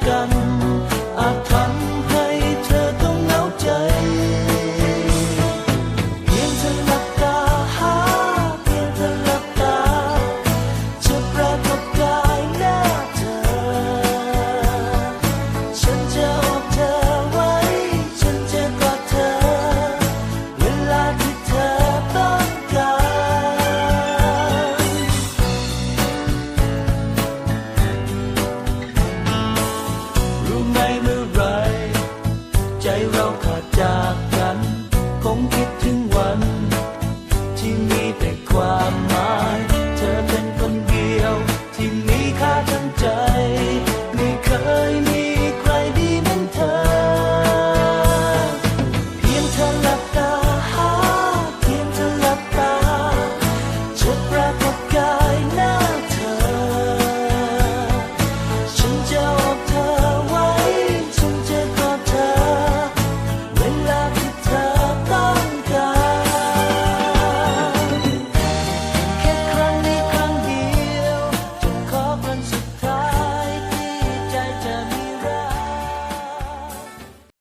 kang จากกัน คงคิดถึงวัน